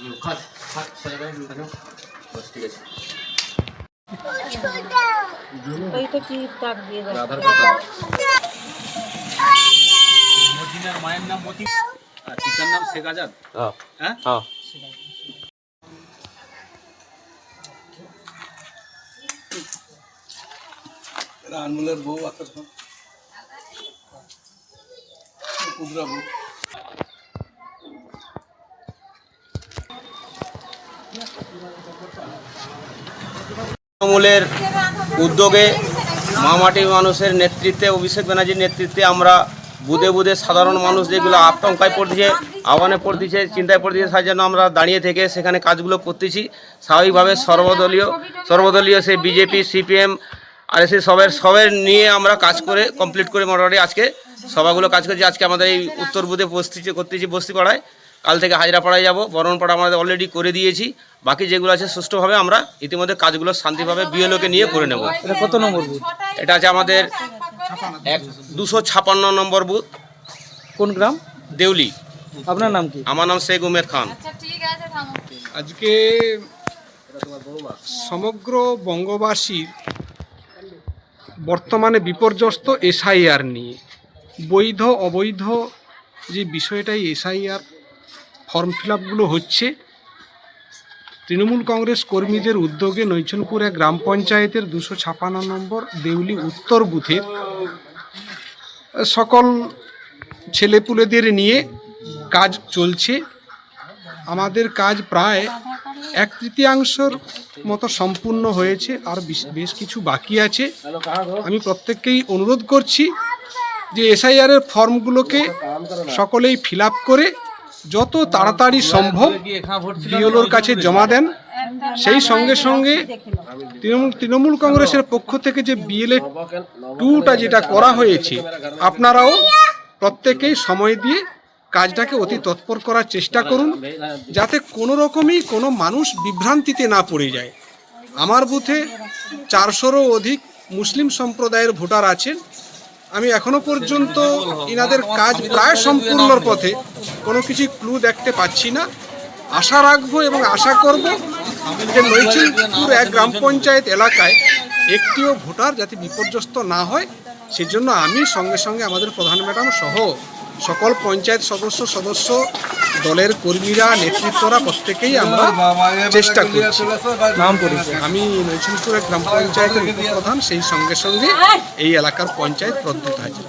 খাট খাট সোজা করে খাটো বাস ঠিক আছে এইটা কি দাগ দিয়ে দেয় আধার কার্ড মদিনার মায়ের নাম মতি আর পিতার নাম শেখ আজাদ হ্যাঁ হ্যাঁ হ্যাঁ আনমোলের বউ আকাশ কুদরা বউ তৃণমূলের উদ্যোগে মামাটি মানুষের নেতৃত্বে, অভিষেক ব্যানার্জির নেতৃত্বে আমরা বুধে বুধে সাধারণ মানুষ যেগুলো আতঙ্কায় পড়তেছে আহ্বানে পড়তেছে চিন্তায় পড়তেছে তার জন্য আমরা দাঁড়িয়ে থেকে সেখানে কাজগুলো করতেছি। স্বাভাবিকভাবে সর্বদলীয় সর্বদলীয় সে বিজেপি, সিপিএম আর এসে সবের সবের নিয়ে আমরা কাজ করে কমপ্লিট করে মোটামুটি আজকে সভাগুলো কাজ করছি। আজকে আমাদের এই উত্তর বুধে বস্তি করতেছি বস্তি পাড়ায় কাল থেকে হাজরাপাড়ায় যাব বরণপাড়া আমাদের অলরেডি করে দিয়েছি। বাকি যেগুলো আছে সুষ্ঠুভাবে আমরা ইতিমধ্যে কাজগুলো শান্তিভাবে বিএলওকে নিয়ে করে নেব। এটা কত নম্বর বুথ? এটা আছে আমাদের এক দুশো ছাপান্ন নম্বর বুথ। কোন গ্রাম? দেউলি। আপনার নাম কি? আমার নাম শেখ উমের খান। আজকে সমগ্র বঙ্গবাসীর বর্তমানে বিপর্যস্ত এসআইআর নিয়ে বৈধ অবৈধ যে বিষয়টাই এসআইআর ফর্ম ফিল হচ্ছে, তৃণমূল কংগ্রেস কর্মীদের উদ্যোগে নৈচনপুর এক গ্রাম পঞ্চায়েতের দুশো ছাপান্ন নম্বর দেউলি উত্তর বুথের সকল ছেলেপুলেদের নিয়ে কাজ চলছে। আমাদের কাজ প্রায় এক তৃতীয়াংশর মতো সম্পূর্ণ হয়েছে, আর বিশ- কিছু বাকি আছে। আমি প্রত্যেককেই অনুরোধ করছি যে এসআইআর এর ফর্মগুলোকে সকলেই ফিল করে যত তাড়াতাড়ি সম্ভব বিওলোর কাছে জমা দেন। সেই সঙ্গে সঙ্গে তৃণমূল তৃণমূল কংগ্রেসের পক্ষ থেকে যে বিএলএ টুটা যেটা করা হয়েছে, আপনারাও প্রত্যেকেই সময় দিয়ে কাজটাকে অতি তৎপর করার চেষ্টা করুন, যাতে কোনো রকমই কোনো মানুষ বিভ্রান্তিতে না পড়ে যায়। আমার বুথে চারশোরও অধিক মুসলিম সম্প্রদায়ের ভোটার আছেন। আমি এখনও পর্যন্ত ইনাদের কাজ প্রায় সম্পূর্ণর পথে কোনো কিছু ক্লু দেখতে পাচ্ছি না। আশা রাখব এবং আশা করব যে নৈচিলপুর এক গ্রাম পঞ্চায়েত এলাকায় একটিও ভোটার যাতে বিপর্যস্ত না হয় সেজন্য আমি সঙ্গে সঙ্গে আমাদের প্রধান ম্যাডাম সহ সকল পঞ্চায়েত সদস্য সদস্য দলের কর্মীরা নেতৃত্বরা প্রত্যেকেই আমরা চেষ্টা করছি। নাম আমি নৈচিলপুরের গ্রাম পঞ্চায়েতের প্রধান সেই সঙ্গে সঙ্গে এই এলাকার পঞ্চায়েত প্রদ্যুৎ হাজার।